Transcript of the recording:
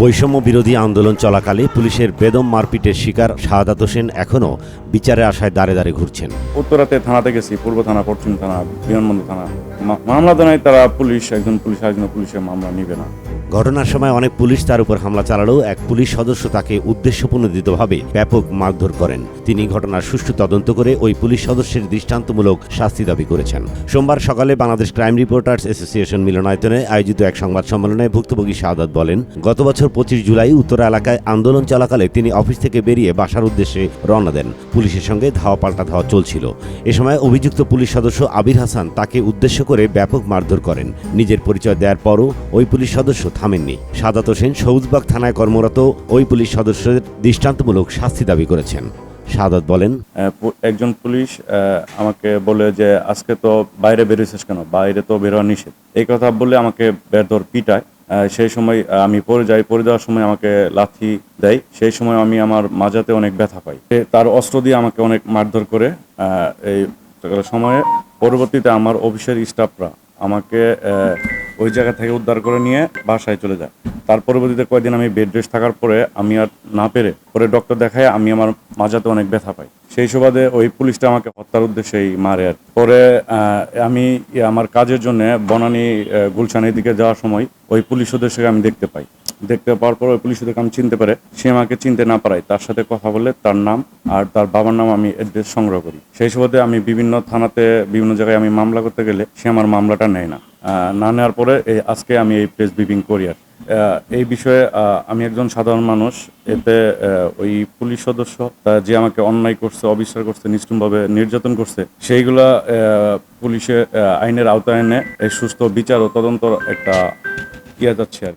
বৈষম্য বিরোধী আন্দোলন চলাকালে পুলিশের বেদম মারপিটের শিকার শাহাদাত হোসেন এখনও বিচারে আশায় দাঁড়ে দাঁড়ে ঘুরছেন। উত্তরাতে থানাতে গেছি, পূর্ব থানা, পশ্চিম থানা, বিমানবন্দর থানা। মামলা দেনায় তারা পুলিশ, একজন পুলিশ একজন পুলিশের মামলা নিবে না। ঘটনার সময় অনেক পুলিশ তার উপর হামলা চালালেও এক পুলিশ সদস্য তাকে উদ্দেশ্যপ্রণোদিতভাবে ব্যাপক মারধর করেন। তিনি ঘটনার সুষ্ঠু তদন্ত করে ওই পুলিশ সদস্যের দৃষ্টান্তমূলক শাস্তি দাবি করেছেন। সোমবার সকালে বাংলাদেশ ক্রাইম রিপোর্টার্স অ্যাসোসিয়েশন মিলনায়তনে আয়োজিত এক সংবাদ সম্মেলনে ভুক্তভোগী শাহাদাত বলেন, গত বছর পঁচিশ জুলাই উত্তরা এলাকায় আন্দোলন চলাকালে তিনি অফিস থেকে বেরিয়ে বাসার উদ্দেশ্যে রওনা দেন। পুলিশের সঙ্গে ধাওয়া পাল্টা ধাওয়া চলছিল। এ সময় অভিযুক্ত পুলিশ সদস্য আবির হাসান তাকে উদ্দেশ্য করে ব্যাপক মারধর করেন। নিজের পরিচয় দেওয়ার পরও ওই পুলিশ সদস্য থামেননি। সাদাত হোসেন সবুজবাগ থানায় কর্মরত ওই পুলিশ সদস্যের দৃষ্টান্তমূলক শাস্তি দাবি করেছেন। শাহাদাত বলেন একজন পুলিশ আমাকে বলে যে, আজকে তো বাইরে বেরিয়েছিস কেন? বাইরে তো বেরোয়া নিষেধ। এই কথা বলে আমাকে বেদর পিটায়। সেই সময় আমি পড়ে যাই, পড়ে যাওয়ার সময় আমাকে লাথি দেয়। সেই সময় আমি আমার মাজাতে অনেক ব্যথা পাই। তার অস্ত্র দিয়ে আমাকে অনেক মারধর করে এই সময়ে পরবর্তীতে আমার অফিসের স্টাফরা আমাকে ওই জায়গা থেকে উদ্ধার করে নিয়ে বাসায় চলে যায়। তার পরবর্তীতে কয়েকদিন আমি বেড রেস্ট থাকার পরে আমি আর না পেরে পরে ডক্টর দেখায় আমি আমার মাজাতে অনেক ব্যথা পাই। সেই সুবাদে ওই পুলিশটা আমাকে হত্যার উদ্দেশ্যেই মারে আর পরে আমি আমার কাজের জন্য বনানী গুলশানের দিকে যাওয়ার সময় ওই পুলিশ সদস্যকে আমি দেখতে পাই। দেখতে পাওয়ার পর ওই পুলিশ সদস্যকে আমি চিনতে পারে সে আমাকে চিনতে না পারায় তার সাথে কথা বলে তার নাম আর তার বাবার নাম আমি অ্যাড্রেস সংগ্রহ করি। সেই সুবাদে আমি বিভিন্ন থানাতে, বিভিন্ন জায়গায় আমি মামলা করতে গেলে সে আমার মামলাটা নেয় না। না নেওয়ার পরে এই আজকে আমি এই প্রেস ব্রিফিং করি আর। এই বিষয়ে আমি একজন সাধারণ মানুষ। এতে ওই পুলিশ সদস্য যে আমাকে অন্যায় করছে, অবিশ্বাস করছে নিষ্ঠুমভাবে নির্যাতন করছে, সেইগুলা পুলিশে আইনের আওতায় এনে সুস্থ বিচার ও তদন্ত একটা ইয়ে যাচ্ছে আর